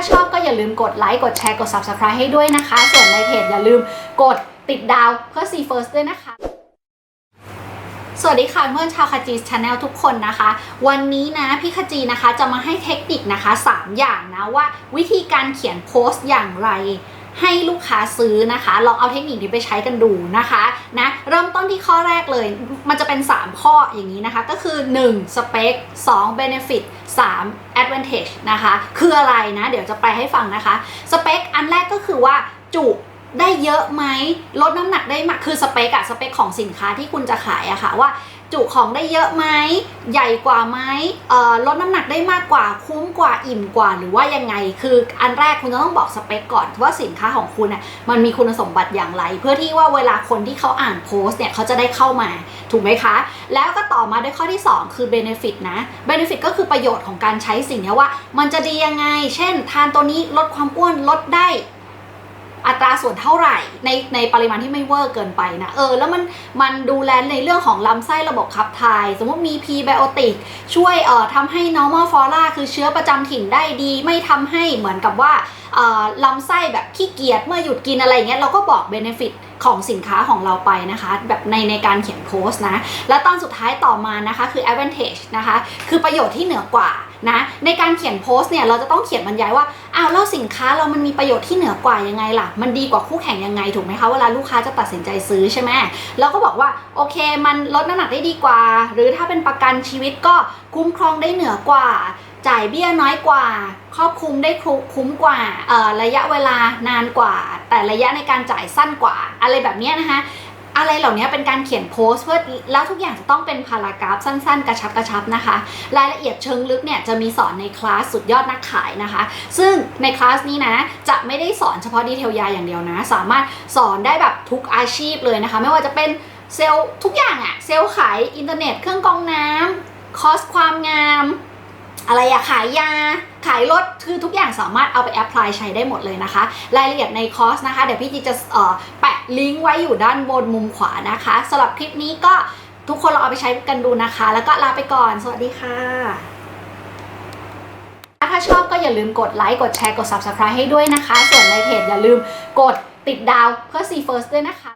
าชอบก็อย่าลืมกดไลค์กดแชร์กด Subscribe ให้ด้วยนะคะ ส่วนในเพจอย่าลืมกดติดดาวเพื่อ See First ด้วยนะคะสวัสดีค่ะเพื่อนชาวคาจีชาแนลทุกคนนะคะ วันนี้นะพี่คาจีนะคะจะมาให้เทคนิคนะคะ 3 อย่างนะว่าวิธีการเขียนโพสต์อย่างไร ให้ลูกค้าซื้อนะคะ ลองเอาเทคนิคนี้ไปใช้กันดูนะคะนะเริ่มต้นที่ข้อแรกเลย มันจะเป็น 3 ข้ออย่างนี้นะคะ ก็คือ 1. spec 2. benefit 3. advantage นะคะ คืออะไรนะ เดี๋ยวจะแปให้ฟังนะคะ spec อันแรกก็คือว่าจุได้เยอะไหมลดน้ำหนักได้มากคือสเปคอะสเปคของสินค้าที่คุณจะขายอะค่ะว่า จุของได้เยอะไหมใหญ่กว่าไหมลดน้ำหนักได้มากกว่าคุ้มกว่าอิ่มกว่าหรือว่ายังไง คืออันแรกคุณจะต้องบอกสเปคก่อนว่าสินค้าของคุณน่ะมันมีคุณสมบัติอย่างไร เพื่อที่ว่าเวลาคนที่เขาอ่านโพสต์เนี่ยเขาจะได้เข้ามาถูกไหมคะ แล้วก็ต่อมาด้วยข้อที่ 2 คือ benefit นะ benefit ก็คือประโยชน์ของการใช้สิ่งนี้ว่า มันจะดียังไง เช่น ทานตัวนี้ลดความอ้วนลดได้ อัตราส่วนเท่าไหร่ในในปริมาณที่ไม่เวอร์เกินไปนะเออแล้วมันมันดูแลในเรื่องของลำไส้ระบบขับถ่าย สมมติมี p ีไบโอติกช่วยเอ่อทำให้ normal flora คือเชื้อประจำถิ่นได้ดี ไม่ทำให้เหมือนกับว่าเอ่อลำไส้แบบขี้เกียจเมื่อหยุดกินอะไรอย่างเงี้ยเราก็บอกเบนฟิต ของสินค้าของเราไปนะคะ แบบในในการเขียนโพสต์นะ และตอนสุดท้ายต่อมานะคะคือ advantage นะคะ คือประโยชน์ที่เหนือกว่านะในการเขียนโพสต์เนี่ยเราจะต้องเขียนบรรยายว่าอ้าวแล้วสินค้าเรามันมีประโยชน์ที่เหนือกว่ายังไงล่ะ มันดีกว่าคู่แข่งยังไงถูกไหมคะเวลาลูกค้าจะตัดสินใจซื้อใช่ไหมเราก็บอกว่าโอเค มันลดน้ำหนักได้ดีกว่า หรือถ้าเป็นประกันชีวิตก็คุ้มครองได้เหนือกว่า จ่ายเบี้ยน้อยกว่า ครอบคลุมได้คุ้มกว่าระยะเวลานานกว่า แต่ระยะในการจ่ายสั้นกว่า อะไรแบบนี้นะคะอะไรเหล่านี้เป็นการเขียนโพสต์เพื่อแล้วทุกอย่างจะต้องเป็นพารากราฟสั้นๆ กระชับกระชับนะคะ รายละเอียดเชิงลึกเนี่ยจะมีสอนในคลาสสุดยอดนักขายนะคะ ซึ่งในคลาสนี้นะจะไม่ได้สอนเฉพาะดีเทลยาอย่างเดียวนะ สามารถสอนได้แบบทุกอาชีพเลยนะคะ ไม่ว่าจะเป็นเซลล์ทุกอย่างอะเซลล์ขายอินเทอร์เน็ตเครื่องกรองน้ำคอสความงาม อะไรอะขายยา ขายรถคือทุกอย่างสามารถเอาไปแอพพลายใช้ได้หมดเลยนะคะ รายละเอียดในคอร์สนะคะ เดี๋ยวพี่จีจะแปะลิงก์ไว้อยู่ด้านบนมุมขวานะคะสำหรับคลิปนี้ก็ทุกคนลองเอาไปใช้กันดูนะคะ แล้วก็ลาไปก่อน สวัสดีค่ะ ถ้าชอบก็อย่าลืมกดไลค์กดแชร์กด Subscribe ให้ด้วยนะคะ ส่วนในเพจอย่าลืมกดติดดาวเพื่อ See First ด้วยนะคะ